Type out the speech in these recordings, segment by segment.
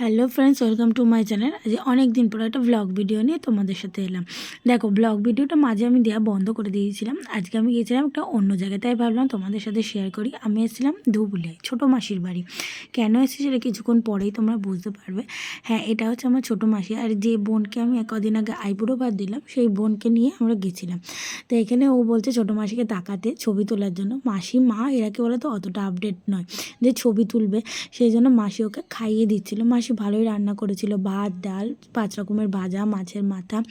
Hello friends welcome to my channel আজ অনেক দিন পর একটা ব্লগ ভিডিও নিয়ে তোমাদের সাথে এলাম। দেখো ব্লগ ভিডিওটা মাঝে আমি দেওয়া বন্ধ করে দিয়েছিলাম। আজকে আমি গিয়েছিলাম একটা অন্য জায়গায়, তাই ভাবলাম তোমাদের সাথে শেয়ার করি। আমি এসেছিলাম ধুবুলিয়ায় ছোটো মাসির বাড়ি। কেন এসেছি সেটা কিছুক্ষণ পরেই তোমরা বুঝতে পারবে। হ্যাঁ এটা হচ্ছে আমার ছোটো মাসি। আর যে বোনকে আমি কদিন আগে আইবুড়ো বাদ দিলাম, সেই বোনকে নিয়ে আমরা গেছিলাম। তো এখানে ও বলছে ছোটো মাসিকে তাকাতে ছবি তোলার জন্য। মাসি, মা, এরা কি বলে তো অতটা আপডেট নয় যে ছবি তুলবে। সেই জন্য মাসি ওকে খাইয়ে দিচ্ছিল। মাসি ভালোই রান্না করেছিল। ভাত, ডাল, পাঁচ রকমের ভাজা, মাছের মাথা,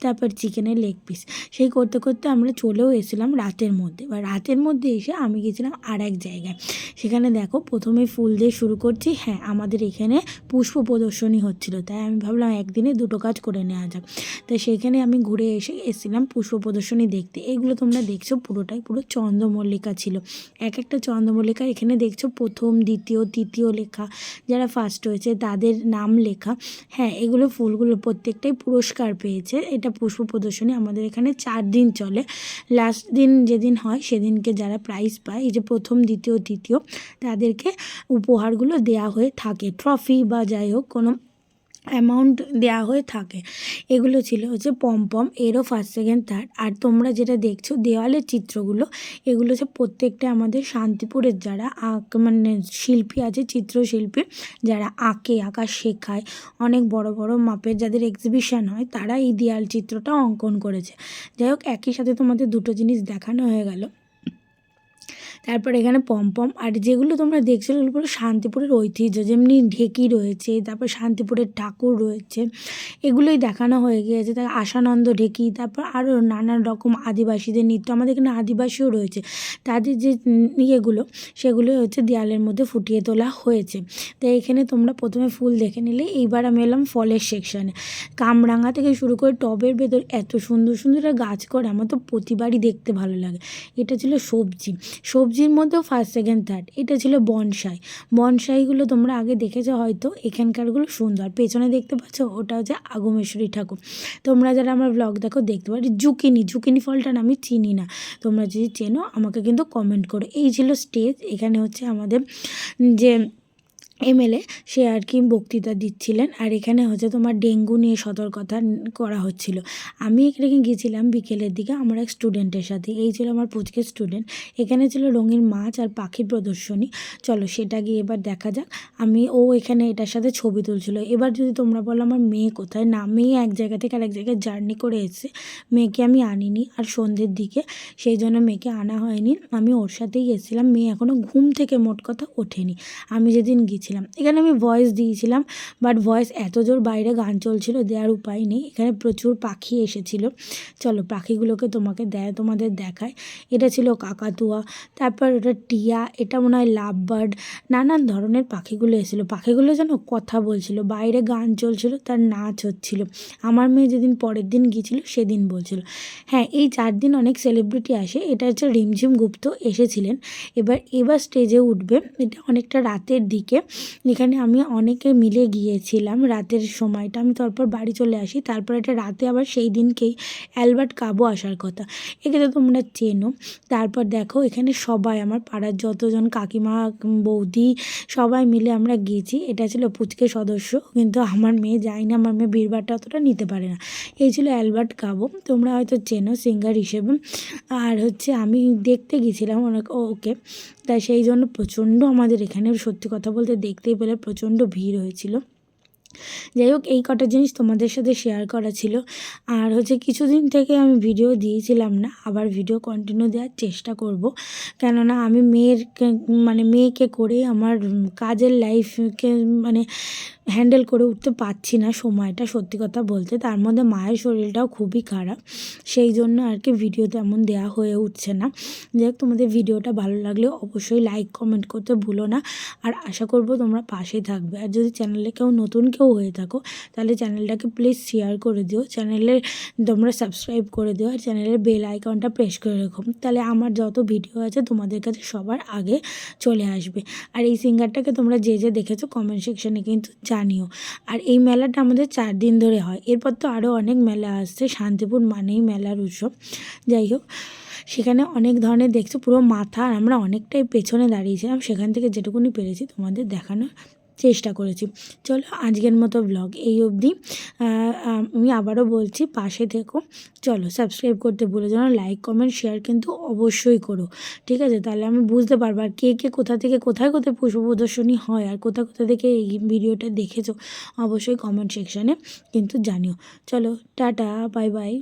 তারপর চিকেনের লেগ পিস সেই করতে করতে আমরা চলেও এসেছিলাম রাতের মধ্যে। বা রাতের মধ্যে এসে আমি গেছিলাম আর এক জায়গায়। সেখানে দেখো প্রথমে ফুল দিয়ে শুরু করছি। হ্যাঁ আমাদের এখানে পুষ্প প্রদর্শনী হচ্ছিল। তাই আমি ভাবলাম একদিনে দুটো কাজ করে নেওয়া যাক। তাই সেখানে আমি ঘুরে এসে এসেছিলাম পুষ্প প্রদর্শনী দেখতে। এগুলো তোমরা দেখছ পুরোটাই। পুরো চন্দ্রমল্লিকা ছিল। এক একটা চন্দ্রমল্লিকা এখানে দেখছ প্রথম, দ্বিতীয়, তৃতীয় লেখা। যারা ফার্স্ট হয়েছে তাদের নাম লেখা। হ্যাঁ এগুলো ফুলগুলো প্রত্যেকটাই পুরস্কার পেয়েছে। এটা পুষ্প প্রদর্শনী আমাদের এখানে চার দিন চলে। লাস্ট দিন যেদিন হয়, সেদিনকে যারা প্রাইজ পায়, এই যে প্রথম, দ্বিতীয়, তৃতীয়, তাদেরকে উপহারগুলো দেয়া হয়ে থাকে। ট্রফি বা যাই হোক, কোনো অ্যামাউন্ট দেওয়া হয়ে থাকে। এগুলো ছিল হচ্ছে পমপম এরও ফার্স্ট সেকেন্ড থার্ড আর তোমরা যেটা দেখছ, দেওয়ালের চিত্রগুলো, এগুলো হচ্ছে প্রত্যেকটা আমাদের শান্তিপুরের যারা আঁক মানে শিল্পী আছে, চিত্রশিল্পী, যারা আঁকে, আঁকা শেখায়, অনেক বড় বড় মাপের যাদের এক্সিবিশন হয়, তারা এই দেওয়াল চিত্রটা অঙ্কন করেছে। যাই হোক, একই সাথে তোমাদের দুটো জিনিস দেখানো হয়ে গেল। তারপর এখানে পমপম আর যেগুলো তোমরা দেখছ এগুলো পুরো শান্তিপুরের ঐতিহ্য, যেমনি ঢেকি রয়েছে, তারপর শান্তিপুরের ঠাকুর রয়েছে, এগুলোই দেখানো হয়ে গিয়েছে তার আশানন্দ ঢেকি, তারপর আরও নানান রকম আদিবাসীদের নৃত্য, আমাদের এখানে আদিবাসীও রয়েছে, তাদের যে ইয়েগুলো সেগুলো হচ্ছে দেয়ালের মধ্যে ফুটিয়ে তোলা হয়েছে, তো এখানে তোমরা প্রথমে ফুল দেখে নিলে, এইবার আমি এলাম ফলের সেকশানে কামরাঙা থেকে শুরু করে টবের ভেতর এত সুন্দর সুন্দর গাছ করে, আমার তো প্রতিবারই দেখতে ভালো লাগে, এটা ছিল সবজি সবজির মধ্যেও ফার্স্ট সেকেন্ড থার্ড এটা ছিল বনসাই। বনসাইগুলো তোমরা আগে দেখেছ হয়তো, এখানকারগুলো সুন্দর। পেছনে দেখতে পাচ্ছ, ওটা হচ্ছে আগমেশ্বরী ঠাকুর। তোমরা যারা আমার ব্লগ দেখো, দেখতে পারি জুকিনি। জুকিনি ফলটা আমি চিনি না। তোমরা যদি চেনো, আমাকে কিন্তু কমেন্ট করো। এই ছিল স্টেজ এখানে হচ্ছে আমাদের যে এমএলএ, সে আর কি বক্তৃতা দিচ্ছিলেন। আর এখানে হচ্ছে তোমার ডেঙ্গু নিয়ে সতর্কতা করা হচ্ছিল। আমি এখানে গিয়েছিলাম বিকেলের দিকে আমার এক স্টুডেন্টের সাথে। এই ছিল আমার পুচকে স্টুডেন্ট। এখানে ছিল রঙিন মাছ আর পাখি প্রদর্শনী। চলো সেটা গিয়ে এবার দেখা যাক। আমি, ও এখানে এটার সাথে ছবি তুলছিল। এবার যদি তোমরা বলো আমার মেয়ে কোথায়? না, মেয়ে এক জায়গা থেকে আর এক জায়গায় জার্নি করে এসেছে। মেয়েকে আমি আনিনি। আর সন্ধ্যের দিকে সেই জন্য মেয়েকে আনা হয়নি। আমি ওর সাথেই এসেছিলাম মেয়ে এখনও ঘুম থেকে মোট কথা ওঠেনি। আমি যেদিন গিয়েছিলাম এখানে আমি ভয়েস দিয়েছিলাম বাট ভয়েস এত জোর বাইরে গান চলছিল দেওয়ার উপায় নেই। এখানে প্রচুর পাখি এসেছিল। চলো পাখিগুলোকে তোমাকে দেয় তোমাদের দেখায় এটা ছিল কাকাতুয়া, তারপর ওটা টিয়া, এটা মনে হয় লাভ বার্ড নানান ধরনের পাখিগুলো এসেছিল। পাখিগুলো যেন কথা বলছিল, বাইরে গান চলছিল, তার নাচ হচ্ছিল। আমার মেয়ে যেদিন পরের দিন গিয়েছিল, সেদিন বলছিল। হ্যাঁ এই চার দিন অনেক সেলিব্রিটি আসে। এটা হচ্ছে রিমঝিম গুপ্ত এসেছিলেন। এবার এবার স্টেজে উঠবে। এটা অনেকটা রাতের দিকে। এখানে আমি অনেকে মিলে গিয়েছিলাম রাতের সময়টা। আমি তারপর বাড়ি চলে আসি। তারপর এটা রাতে আবার সেই দিনকেই অ্যালবার্ট কাবো আসার কথা। একে তো তোমরা চেনো। তারপর দেখো, এখানে সবাই আমার পাড়ার যতজন কাকিমা, বৌদি সবাই মিলে আমরা গিয়েছি। এটা ছিল পুচকে সদস্য, কিন্তু আমার মেয়ে যায় না, আমার মেয়ে বীরবারটা অতটা নিতে পারে না। এই ছিল অ্যালবার্ট কাবো। তোমরা হয়তো চেনো সিঙ্গার হিসেবে। আর হচ্ছে আমি দেখতে গেছিলাম অনেক ওকে। তাই সেই জন্য প্রচণ্ড আমাদের এখানে সত্যি কথা বলতে দেখতেই পেলে প্রচণ্ড ভিড় হয়েছিল। যাই হোক, এই কটা জিনিস তোমাদের সাথে শেয়ার করা ছিল। আর হচ্ছে কিছুদিন থেকে আমি ভিডিও দিয়েছিলাম না, আবার ভিডিও কন্টিনিউ দেওয়ার চেষ্টা করব। কেননা আমি মেয়ের মানে মেয়েকে করে আমার কাজের লাইফকে মানে হ্যান্ডেল করে উঠতে পারছি না সময়টা, সত্যি কথা বলতে। তার মধ্যে মায়ের শরীরটাও খুবই খারাপ, সেই জন্য আর কি ভিডিও তেমন দেওয়া হয়ে উঠছে না। যাই হোক, তোমাদের ভিডিওটা ভালো লাগলে অবশ্যই লাইক কমেন্ট করতে ভুলো না। আর আশা করব তোমরা পাশে থাকবে। আর যদি চ্যানেলে কেউ নতুন, কেউ হয়ে থাকো, তাহলে চ্যানেলটাকে প্লিজ শেয়ার করে দিও চ্যানেলের তোমরা সাবস্ক্রাইব করে দিও আর চ্যানেলের বেল আইকনটা প্রেস করে রেখো। তাহলে আমার যত ভিডিও আছে তোমাদের কাছে সবার আগে চলে আসবে। আর এই সিঙ্গারটাকে তোমরা যে যে দেখেছ কমেন্ট সেকশানে কিন্তু জানিও। আর এই মেলাটা আমাদের চার দিন ধরে হয়। এরপর তো আরও অনেক মেলা আসছে, শান্তিপুর মানেই মেলার উৎসব। যাই হোক, সেখানে অনেক ধরনের দেখছ, পুরো মাথা আর আমরা অনেকটাই পেছনে দাঁড়িয়েছিলাম। সেখান থেকে যেটুকুনি পেরেছি তোমাদের দেখানোর চেষ্টা করেছি। চলো আজকের মতো ব্লগ এই অবধি। আমি আবারও বলছি, পাশে থেকো। চলো সাবস্ক্রাইব করতে ভুলে যেন লাইক কমেন্ট শেয়ার কিন্তু অবশ্যই করো। ঠিক আছে? তাহলে আমি বুঝতে পারব আর কে কে কোথা থেকে কোথায় কোথায় পুষ্প প্রদর্শনী হয় আর কোথা কোথা থেকে এই ভিডিওটা দেখেছ, অবশ্যই কমেন্ট সেকশানে কিন্তু জানিও। চলো, টাটা বাই বাই